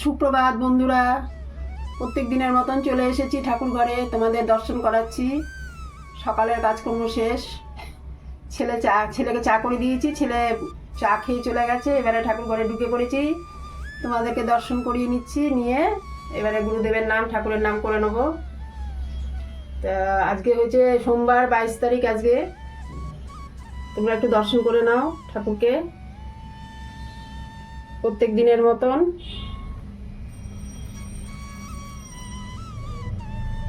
সুপ্রভাত বন্ধুরা। প্রত্যেক দিনের মতন চলে এসেছি ঠাকুর ঘরে। তোমাদের দর্শন করাচ্ছি। সকালের কাজকর্ম শেষ। ছেলে চা, ছেলেকে চা করে দিয়েছি। ছেলে চা খেয়ে চলে গেছে। এবারে ঠাকুর ঘরে ঢুকে পড়েছি। তোমাদেরকে দর্শন করিয়ে নিচ্ছি নিয়ে। এবারে গুরুদেবের নাম, ঠাকুরের নাম করে নেব। তা আজকে হয়েছে সোমবার, বাইশ তারিখ আজকে। তোমরা একটু দর্শন করে নাও ঠাকুরকে। প্রত্যেক দিনের মতন।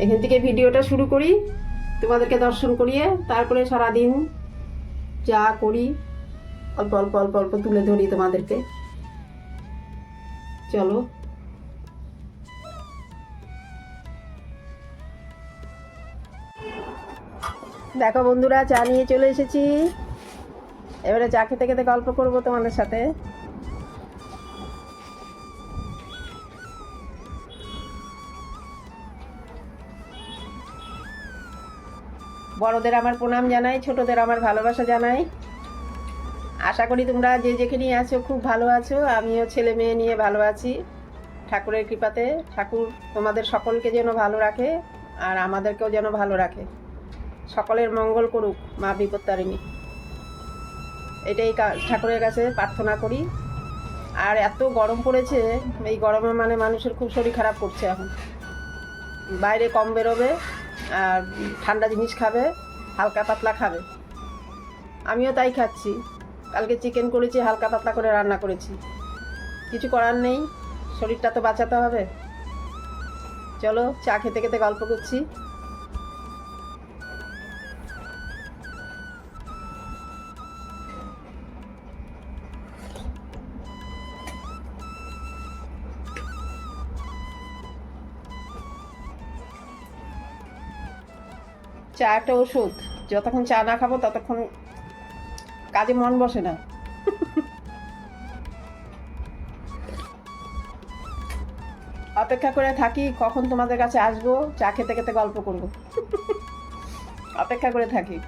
এখান থেকে ভিডিওটা শুরু করি। তোমাদেরকে দর্শন করিয়ে তারপরে সারাদিন যা করি, অল্প অল্প অল্প অল্প তুলে ধরি তোমাদেরকে। চলো। দেখো বন্ধুরা, চা নিয়ে চলে এসেছি। এবারে চা খেতে খেতে গল্প করব তোমাদের সাথে। বড়দের আমার প্রণাম জানাই, ছোটদের আমার ভালোবাসা জানাই। আশা করি তোমরা যে যেখানেই আছো খুব ভালো আছো। আমিও ছেলে মেয়ে নিয়ে ভালো আছি। ঠাকুরের কৃপাতে ঠাকুর তোমাদের সকলকে যেন ভালো রাখে আর আমাদেরকেও যেন ভালো রাখে। সকলের মঙ্গল করুক মা বিপত্তারিণী। এটাই ঠাকুরের কাছে প্রার্থনা করি। আর এত গরম পড়েছে, এই গরমে মানে মানুষের খুব শরীর খারাপ করছে এখন। বাইরে কম বেরোবে আর ঠান্ডা জিনিস খাবে, হালকা পাতলা খাবে। আমিও তাই খাচ্ছি। কালকে চিকেন করেছি, হালকা পাতলা করে রান্না করেছি। কিছু করার নেই, শরীরটা তো বাঁচাতে হবে। চলো, চা খেতে খেতে গল্প করছি। চা একটা ওষুধ, যতক্ষণ চা না খাব ততক্ষণ কাজে মন বসে না। অপেক্ষা করে থাকি, কখন তোমাদের কাছে আসব, চা খেতে খেতে গল্প করব। অপেক্ষা করে থাকি।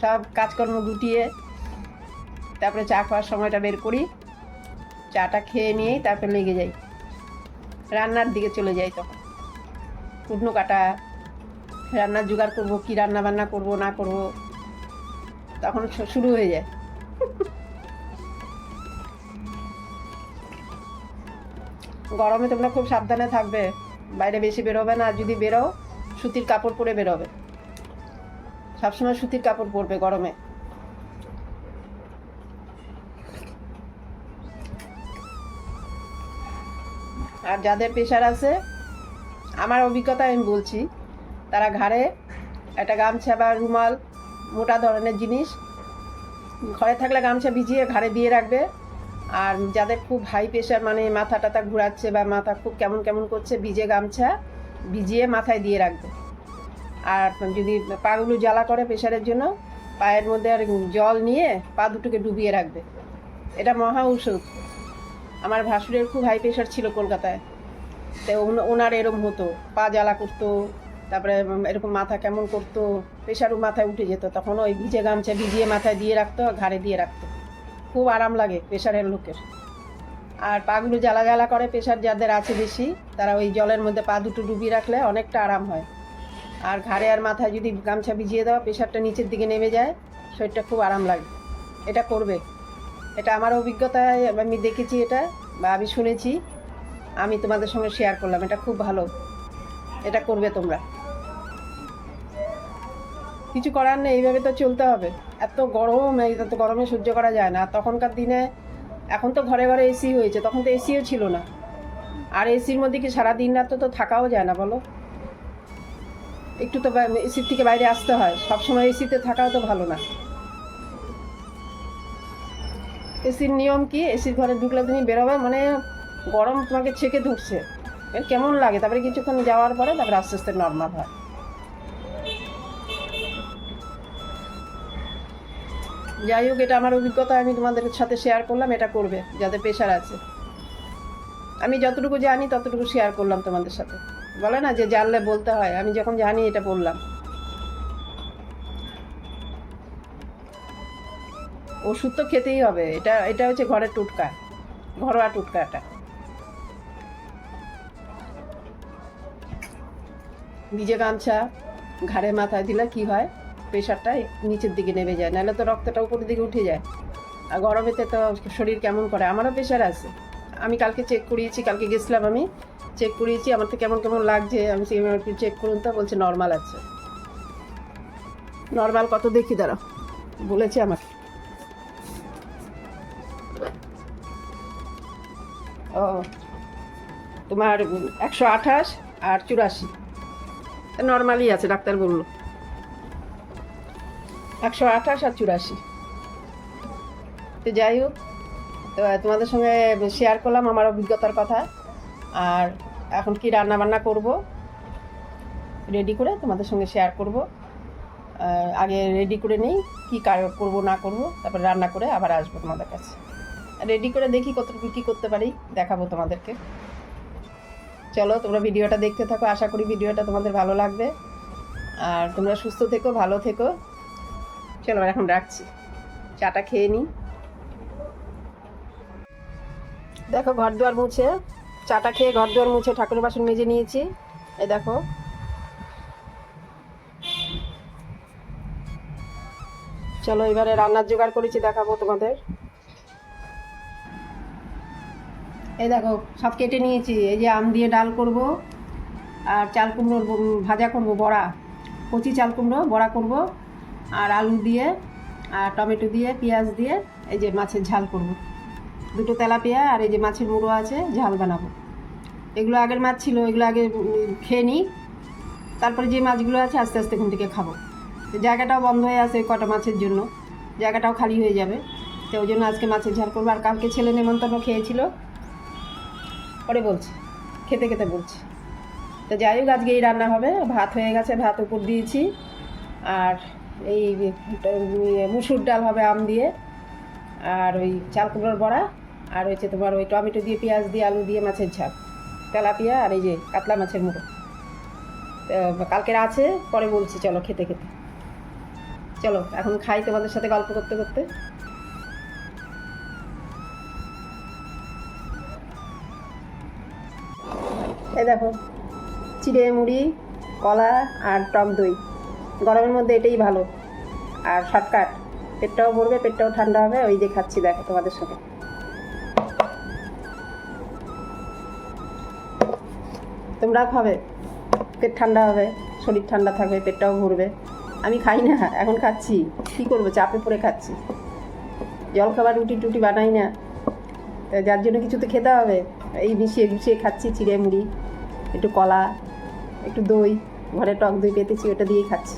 সব কাজকর্ম গুটিয়ে, তারপরে চা খাওয়ার সময়টা বের করি। চাটা খেয়ে নিয়েই তারপরে লেগে যাই। রান্নার দিকে চলে যাই তখন। কুটনো কাটা রান্নার জোগাড় করব, কি রান্না বান্না করব, না করব, তখন শুরু হয়ে যায়। গরমে তোমরা খুব সাবধানে থাকবে, বাইরে বেশি বেরোবে না, আর যদি বেরো সুতির কাপড় পরে বেরোবে। সবসময় সুতির কাপড় পরবে গরমে। আর যাদের প্রেশার আছে, আমার অভিজ্ঞতা আমি বলছি তারা ঘাড়ে একটা গামছা বা রুমাল, মোটা ধরনের জিনিস, ঘরে থাকলে গামছা ভিজিয়ে ঘাড়ে দিয়ে রাখবে। আর যাদের খুব হাই প্রেশার মানে মাথা টাথা ঘুরাচ্ছে বা মাথা খুব কেমন কেমন করছে, ভিজে গামছা ভিজিয়ে মাথায় দিয়ে রাখবে। আর যদি পাগুলো জ্বালা করে প্রেশারের জন্য, পায়ের মধ্যে আর জল নিয়ে পা দুটোকে ডুবিয়ে রাখবে। এটা মহা ঔষধ। আমার ভাসুরের খুব হাই প্রেশার ছিল কলকাতায়। তো ওন- ওনার এরম হতো, পা জ্বালা করতো তারপরে এরকম মাথা কেমন করতো প্রেশারও মাথায় উঠে যেত, তখন ওই ভিজে গামছা ভিজিয়ে মাথায় দিয়ে রাখতো, ঘাড়ে দিয়ে রাখতো। খুব আরাম লাগে প্রেশারের লোকের। আর পাগুলো জ্বালা জ্বালা করে প্রেশার যাদের আছে বেশি, তারা ওই জলের মধ্যে পা দুটো ডুবিয়ে রাখলে অনেকটা আরাম হয়। আর ঘাড়ে আর মাথায় যদি গামছা ভিজিয়ে দেওয়া প্রেশারটা নিচের দিকে নেমে যায়, শরীরটা খুব আরাম লাগে। এটা করবে। এটা আমার অভিজ্ঞতায় আমি দেখেছি এটা বা আমি শুনেছি। আমি তোমাদের সঙ্গে শেয়ার করলাম। এটা খুব ভালো। এটা করবে তোমরা। কিছু করার নেই, এইভাবে তো চলতে হবে। এত গরম, এই এত গরমে সহ্য করা যায় না। তখনকার দিনে, এখন তো ঘরে ঘরে এসি হয়েছে, তখন তো এসিও ছিল না। আর এসির মধ্যে কি সারা দিন রাত তো থাকাও যায় না, বলো? একটু তো এসির থেকে বাইরে আসতে হয়। সবসময় এসিতে থাকাও তো ভালো না। এসির নিয়ম কি? এসির ঘরে ঢুকলে তুমি বেরোবে মানে গরম তোমাকে ছেঁকে এ কেমন লাগে? তারপরে কিছুক্ষণ যাওয়ার পরে তারপরে আস্তে আস্তে নর্মাল হয়। যাই হোক, এটা আমার অভিজ্ঞতা, আমি তোমাদের সাথে শেয়ার করলাম, এটা করবে, যাদের প্রেশার আছে। আমি যতটুকু জানি, ততটুকু শেয়ার করলাম তোমাদের সাথে। বলে না যে জানলে বলতে হয়, আমি যখন জানি এটা বললাম। ওষুধ তো খেতেই হবে, এটা এটা হচ্ছে ঘরের টুটকা, ঘরোয়া টুটকাটা নিজে গামছা, ঘাড়ে মাথায় দিলে কি হয়? প্রেশারটা নিচের দিকে নেমে যায়, নাহলে তো রক্তটা উপরের দিকে উঠে যায়। আর গরমেতে তো শরীর কেমন করে? আমারও প্রেশার আছে। আমি কালকে চেক করিয়েছি, কালকে গেছিলাম আমি চেক করিয়েছি, আমার তো কেমন কেমন লাগছে, আমি চেক করুন তো, বলছে নর্মাল আছে। নর্মাল কত দেখি, দাঁড়াও, বলেছে আমাকে। ও, তোমার একশো আঠাশ আর চুরাশি। নর্মালই আছে, ডাক্তার বলল। একশো আঠাশ আর চুরাশি। তো যাই হোক, তো তোমাদের সঙ্গে শেয়ার করলাম আমার অভিজ্ঞতার কথা। আর এখন কি রান্না বান্না করব রেডি করে তোমাদের সঙ্গে শেয়ার করব। আগে রেডি করে নিই, কী করব, না করব, তারপর রান্না করে আবার আসব তোমাদের কাছে। রেডি করে দেখি কতটুকু কী করতে পারি, দেখাবো তোমাদেরকে। চলো, তোমরা ভিডিওটা দেখতে থাকো, আশা করি ভিডিওটা তোমাদের ভালো লাগবে। আর তোমরা সুস্থ থেকো, ভালো থেকো। চলো এখন রাখছি। চাটা খেয়ে নিই। দেখো, ঘর দুয়ার মুছে। চাটা খেয়ে ঘর দুয়ার মুছে ঠাকুরের বাসন মেজে নিয়েছি। এই দেখো। চলো, এবারে রান্নার জোগাড় করেছি, দেখাবো তোমাদের। এই দেখো, সব কেটে নিয়েছি। এই যে আম দিয়ে ডাল করব, আর চাল কুমড়োর ভাজা করব, বড়া। কচি চাল কুমড়ো, বড়া করব। আর আলু দিয়ে, আর টমেটো দিয়ে, পেঁয়াজ দিয়ে, এই যে মাছের ঝাল করব। দুটো তেলাপিয়া আর এই যে মাছের মুড়ো আছে, ঝাল বানাবো। এগুলো আগের মাছ ছিল, এগুলো আগে খেয়ে নিই। তারপরে যে মাছগুলো আছে, আস্তে আস্তে এখান থেকে খাব। জায়গাটাও বন্ধ হয়ে আছে কটা মাছের জন্য। জায়গাটাও খালি হয়ে যাবে। তো ওই জন্য আজকে মাছের ঝাল করব। আর কালকে ছেলে নেমন্তন্ন খেয়েছিল। পরে বলছি, খেতে খেতে বলছি। তো যাই হোক, আজকে এই রান্না হবে। ভাত হয়ে গেছে, ভাত উপর দিয়েছি। আর এই মুসুর ডাল হবে আম দিয়ে, আর ওই চাল কুমড়োর বড়া, আর হচ্ছে তোমার ওই টমেটো দিয়ে, পেঁয়াজ দিয়ে, আলু দিয়ে মাছের ঝাল, তেলাপিয়া আর এই যে কাতলা মাছের মুড়ো। কালকের আছে, পরে বলছি, চলো খেতে খেতে। চলো, এখন খাই তোমাদের সাথে গল্প করতে করতে। এই দেখো, চিড়ে মুড়ি, কলা আর টক দই। গরমের মধ্যে এটাই ভালো। আর শর্টকাট পেটটাও ভরবে, পেটটাও ঠান্ডা হবে, ওই যে খাচ্ছি, দেখো তোমাদের সাথে তোমরা খাবে, পেট ঠান্ডা হবে, শরীর ঠান্ডা থাকবে, পেটটাও ভরবে। আমি খাই না, এখন খাচ্ছি, কী করব, চাপে পড়ে খাচ্ছি। জল খাবার রুটি টুটি বানাই না যার জন্য কিছু তো খেতে হবে, এই মিশিয়ে গুছিয়ে খাচ্ছি চিড়ে মুড়ি একটু কলা, একটু দই, ঘরে টক দই পেতেছি, ওটা দিয়েই খাচ্ছি।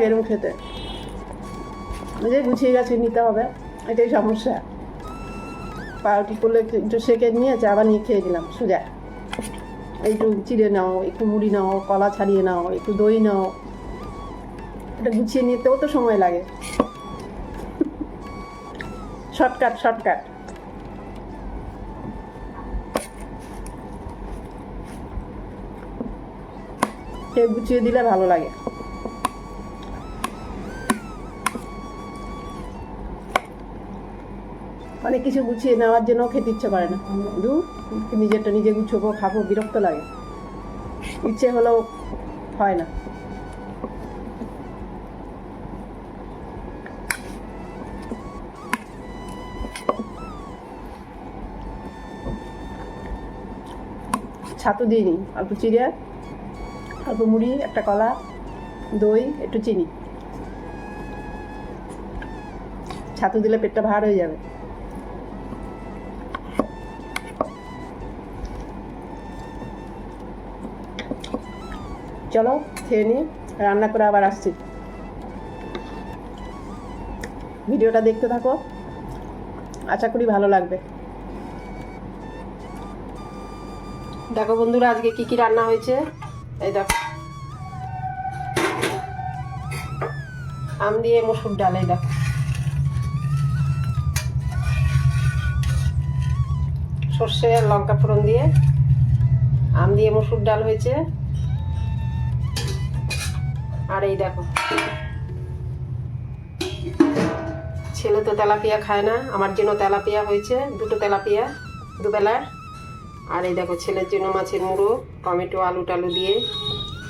লাগে এরকম খেতে। যে গুছিয়ে গেছে নিতে হবে, এটাই সমস্যা। পাউরুটি করলে একটু সেকে নিয়ে চা বানিয়ে খেয়ে দিলাম সোজা। একটু চিড়ে নাও, একটু মুড়ি নাও, কলা ছাড়িয়ে নাও, একটু দই নাও। এটা গুছিয়ে নিতেও তো সময় লাগে। Shortcut shortcut. সে গুছিয়ে দিলে ভালো লাগে। অনেক কিছু গুছিয়ে নেওয়ার জন্য খেতে ইচ্ছে করে না। দু নিজেরটা নিজে গুছবো, খাব, বিরক্ত লাগে। ইচ্ছে হলেও হয় না। ছাতু দিয়ে অল্প চিড়ে, অল্প মুড়ি, একটা কলা, দই, একটু চিনি। ছাতু দিলে পেটটা ভার হয়ে যাবে। চলো, খেয়ে নিই, রান্না করে আবার আসছি। ভিডিওটা দেখতে থাকো, আশা করি ভালো লাগবে। দেখো বন্ধুরা, আজকে কি কি রান্না হয়েছে? এই দেখো। আম দিয়ে মসুর ডাল, এই দেখো। সর্ষে লঙ্কা ফোড়ন দিয়ে আম দিয়ে মসুর ডাল হয়েছে। আর এই দেখো। ছেলে তো তেলাপিয়া খায় না, আমার জন্য তেলাপিয়া হয়েছে, দুটো তেলাপিয়া দুবেলার আর এই দেখো, ছেলের জন্য মাছের মুড়ো, টমেটো, আলু টালু দিয়ে।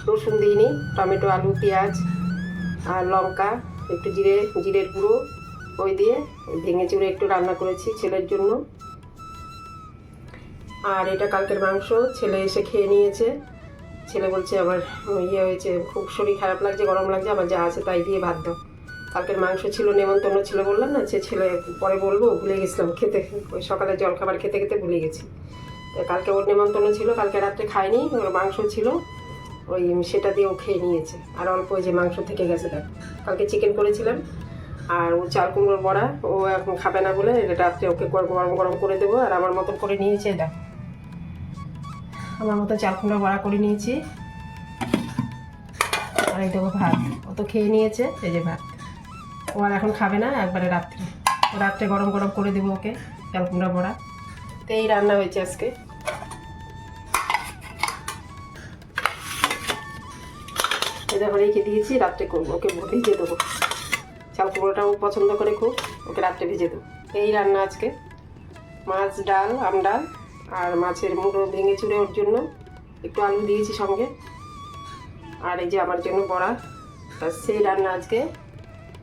রসুন দিইনি, টমেটো, আলু, পেঁয়াজ আর লঙ্কা, একটু জিরে, জিরের গুঁড়ো ওই দিয়ে ভেঙে চুড়ে একটু রান্না করেছি ছেলের জন্য। আর এটা কালকের মাংস, ছেলে এসে খেয়ে নিয়েছে। ছেলে বলছে, আমার ইয়ে হয়েছে, খুব শরীর খারাপ লাগছে, গরম লাগছে, আমার যা আছে তাই দিয়ে ভাত দাও। কালকের মাংস ছিল, নেমন্তন্ন ছিল বললাম না, সে ছেলে পরে বলব, ভুলে গেছিলাম খেতে, ওই সকালে জলখাবার খেতে খেতে ভুলে গেছি। কালকে ওর নেমন্তন্ন ছিল, কালকে রাত্রে খায়নি, ওর মাংস ছিল, ওই সেটা দিয়ে ও খেয়ে নিয়েছে। আর অল্প যে মাংস থেকে গেছে, দেখ। কালকে চিকেন করেছিলাম, আর ও চাল কুমড়োর বড়া, ও এখন খাবে না বলে রাত্রে ওকে গরম গরম করে দেবো, আর আমার মতন করে নিয়েছে, দেখ। আমার মতো চাল কুমড়ো বড়া করে নিয়েছি। আর এই দেবো ভাত, ও তো খেয়ে নিয়েছে, এই যে ভাত। ও আর এখন খাবে না, একবারে রাত্রে। রাত্রে গরম গরম করে দেবো ওকে, চাল কুমড়া বড়া। তো এই রান্না হয়েছে আজকে। দেখো, রেখে দিয়েছি, রাত্রে করব ওকে, ভিজে দেবো। চাল কুমড়োটাও পছন্দ করে খুব, ওকে রাত্রে ভেজে দেবো। এই রান্না আজকে। মাছ, ডাল, আম ডাল। আর মাছের মুড়ো ভেঙে চুড়ে ওর জন্য। একটু আলু দিয়েছি সঙ্গে। আর এই যে আমার জন্য বড়া। ব্যাস সেই রান্না আজকে।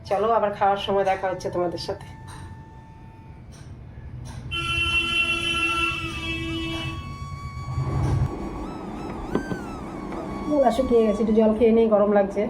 চলো আবার খাওয়ার সময় দেখা হচ্ছে তোমাদের সাথে। শুকিয়ে গেছে, একটু জল খেয়ে নেই, গরম লাগছে।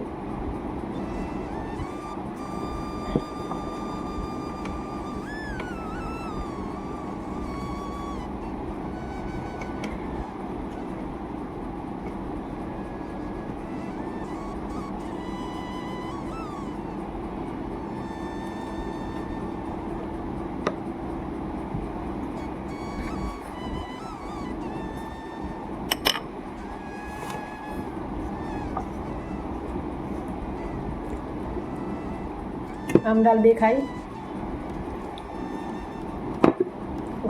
আম ডাল দিয়ে খাই।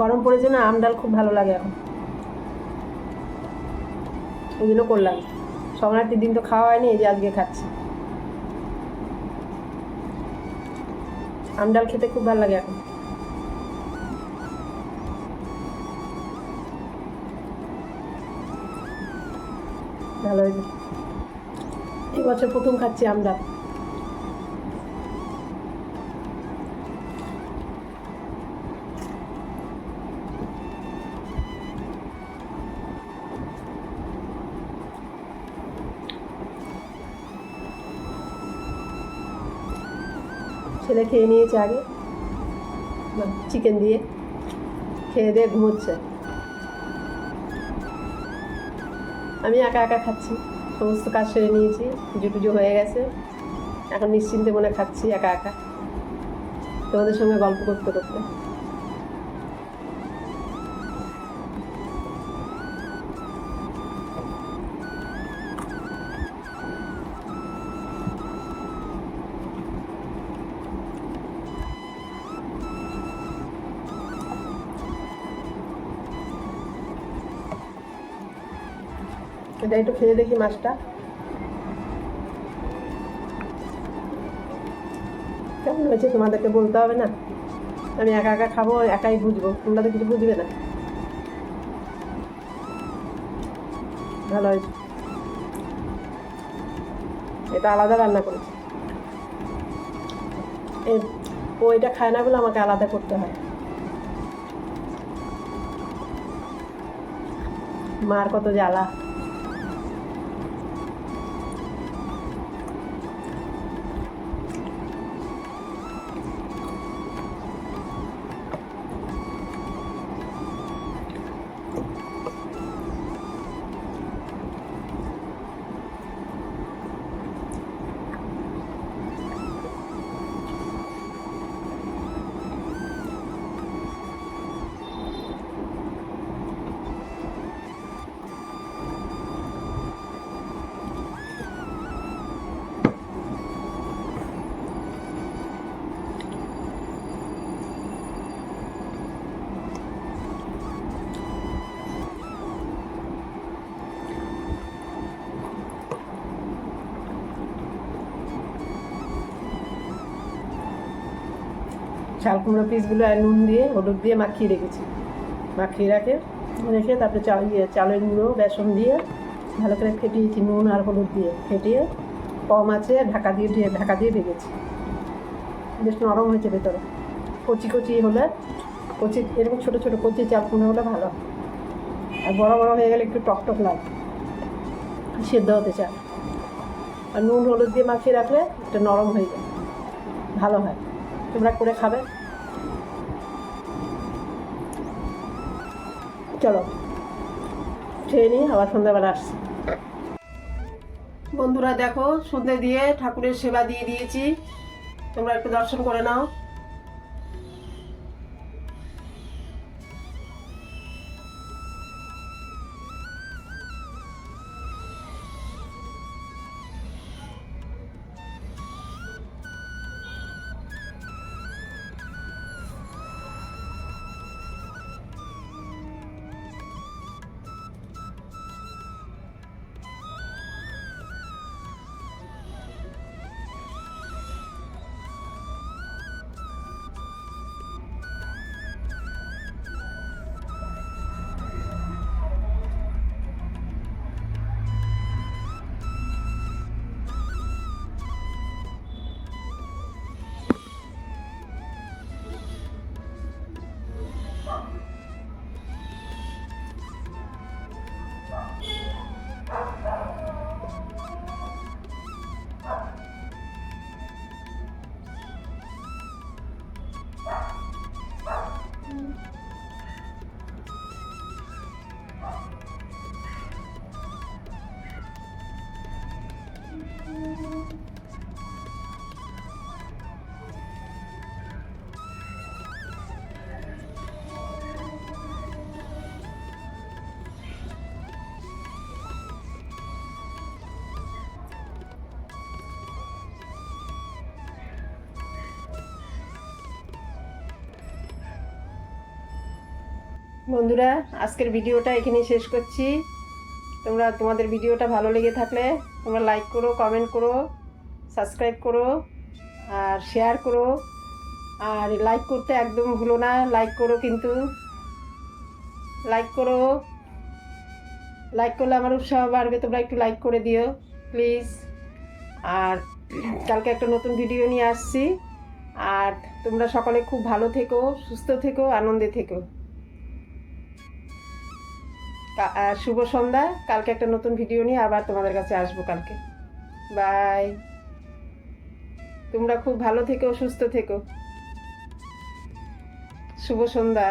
গরম পড়েছে না, আম ডাল খুব ভালো লাগে এখন। ওই জন্য করলাম। সংক্রান্তির দিন তো খাওয়া হয়নি, এই যে আজকে খাচ্ছি। আম ডাল খেতে খুব ভালো লাগে এখন। ভালো হয়েছে। এই বছর প্রথম খাচ্ছি আম ডাল। ছেলে খেয়ে নিয়েছে আগে। চিকেন দিয়ে। খেয়ে দিয়ে ঘুমোচ্ছে। আমি একা একা খাচ্ছি। সমস্ত কাজ সেরে নিয়েছি। পুজো টুজো হয়ে গেছে। এখন নিশ্চিন্তে মনে খাচ্ছি একা একা। তোমাদের সঙ্গে গল্প করতে করতে। এটা একটু খেয়ে দেখি মাছটা। কেমন হয়েছে তোমাদেরকে বলতে হবে না? আমি একা একা খাব, একাই বুঝব। তোমরা তো কিছু বুঝবে না। ভালো হয়েছে। এটা আলাদা রান্না করেছি। ও এটা খায় না বলে আমাকে আলাদা করতে হয়। মার কত জ্বালা। চাল কুমড়ো পিসগুলো নুন দিয়ে, হলুদ দিয়ে মাখিয়ে রেখেছি। মাখিয়ে রাখে রেখে তারপরে চাল ইয়ে চালের গুঁড়ো, বেসন দিয়ে, ভালো করে ফেটিয়েছি নুন আর হলুদ দিয়ে। ফেটিয়ে কম আছে ঢাকা দিয়ে দিয়ে, ঢাকা দিয়ে রেখেছি বেশ নরম হয়েছে ভেতরে। কচি কচি হলে, কচি, এরকম ছোটো ছোটো কচি চাল কুমড়ো হলে ভালো। আর বড়ো বড়ো হয়ে গেলে একটু টক টক লাগে। সেদ্ধ হতে চায়। আর নুন, হলুদ দিয়ে মাখিয়ে রাখলে এটা নরম হয়ে যায়। ভালো হয়। তোমরা করে খাবে। চলো, খেয়ে আবার সন্ধ্যাবেলা আসছি। বন্ধুরা দেখো সন্ধ্যে দিয়ে ঠাকুরের সেবা দিয়ে দিয়েছি। তোমরা একটু দর্শন করে নাও। বন্ধুরা, আজকের ভিডিওটা এখানেই শেষ করছি। তোমরা, তোমাদের ভিডিওটা ভালো লেগে থাকলে তোমরা লাইক করো কমেন্ট করো সাবস্ক্রাইব করো, আর শেয়ার করো। আর লাইক করতে একদম ভুলো না লাইক করো কিন্তু। লাইক করো। লাইক করলে আমার উৎসাহ বাড়বে, তোমরা একটু লাইক করে দিও প্লিজ আর কালকে একটা নতুন ভিডিও নিয়ে আসছি। আর তোমরা সকলে খুব ভালো থেকো, সুস্থ থেকো, আনন্দে থেকো। শুভ সন্ধ্যা। কালকে একটা নতুন ভিডিও নিয়ে আবার তোমাদের কাছে আসব কালকে। বাই তোমরা খুব ভালো থেকো, সুস্থ থেকো। শুভ সন্ধ্যা।